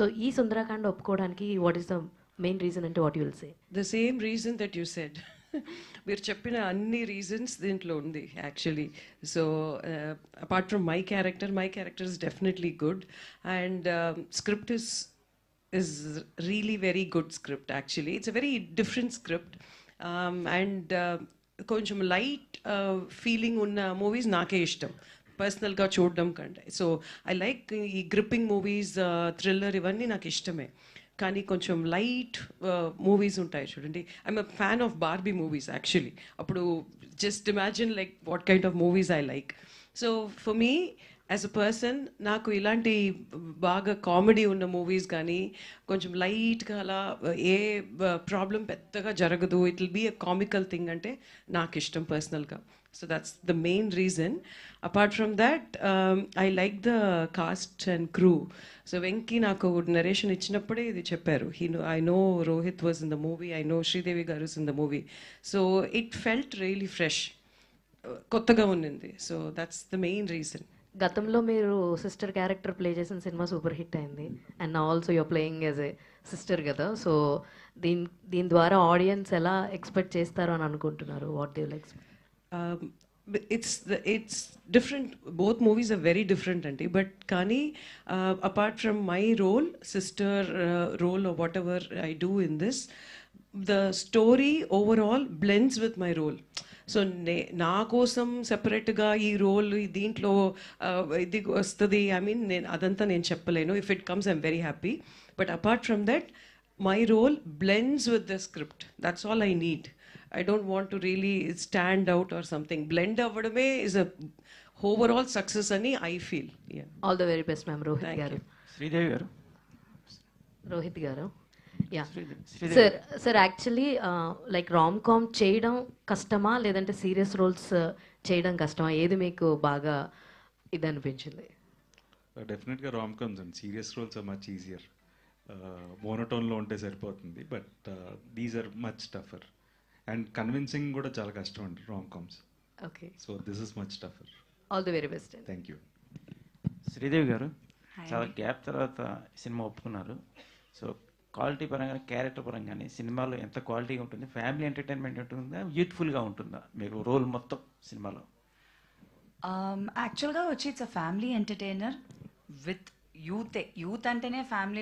So ఈ సుందరాకాండ ఒప్పుకోవడానికి what is the main reason అంటే what you'll say the same reason that you said మీరు చెప్పిన అన్ని రీజన్స్ దీంట్లో ఉంది actually so apart from my character my character is definitely good and script is is really very good script actually it's a very different script and కొంచెం light feeling ఉన్న movies నాకే ఇష్టం. పర్సనల్గా చూడడం కంటే. సో ఐ లైక్ ఈ gripping movies thriller ఇవన్నీ నాకు ఇష్టమే. కానీ కొంచెం లైట్ మూవీస్ ఉంటాయి చూడండి. I'm a fan of Barbie movies actually. అప్పుడు just imagine like what kind of movies I like. So for me as a person నాకు ఇలాంటి బాగా కామెడీ ఉన్న మూవీస్ కానీ కొంచెం లైట్గా అలా ఏ ప్రాబ్లం పెద్దగా జరగదు. It will be a comical thing అంటే నాకు ఇష్టం పర్సనల్గా so that's the main reason apart from that I like the cast and crew so Venky నాకు నరేషన్ ఇచ్చినప్పుడే ఇది చెప్పారు. He I know Rohit was in the movie I know Sridevi garu in the movie so it felt really fresh కొత్తగా ఉన్నింది. So that's the main reason గతంలో మీరు sister character play చేసిన సినిమా సూపర్ హిట్ అయింది. And also you're playing as a sister కదా. So దీని దీని ద్వారా ఆడియన్స్ ఎలా ఎక్స్పెక్ట్ చేస్తారు అని అనుకుంటున్నారు? What do likes it's it's different both movies are very different అండి బట్ కానీ apart from my role sister role whatever I do in this the story overall blends with my role so నే నా కోసం సెపరేట్గా ఈ role దీంట్లో ఇది వస్తుంది. ఐ మీన్ నేను అదంతా నేను చెప్పలేను. If it comes I'm very happy but apart from that my role blends with the script that's all I need I don't want to really stand out or something. Blend అవ్వడమే is a overall success అని I feel. Yeah. All the very best ma'am Rohit garu. Sridevi garu. Rohit garu. Sir sir actually like rom com చేయడం కష్టమా? లేదంటే serious roles చేయడం కష్టమా? ఏది మీకు బాగా ఇది అనిపించింది డెఫినెట్గా rom comes and. Serious roles are much easier మోనోటోన్లో ఉంటే సరిపోతుంది but these are much tougher and convincing కూడా చాలా కష్టం అండి rom coms okay so this is much tougher all the very best thank you Sridevi garu చాలా gap తర్వాత cinema ఒప్పుకున్నారు. So quality పరంగా క్యారెక్టర్ పరంగానే సినిమాలో ఎంత క్వాలిటీగా ఉంటుంది ఫ్యామిలీ ఎంటర్టైన్మెంట్ ఉంటుందా యూత్ఫుల్గా ఉంటుందా మీకు రోల్ మొత్తం సినిమాలో? యాక్చువల్గా వచ్చి it's a family entertainer with యూతే youth అంటేనే ఫ్యామిలీ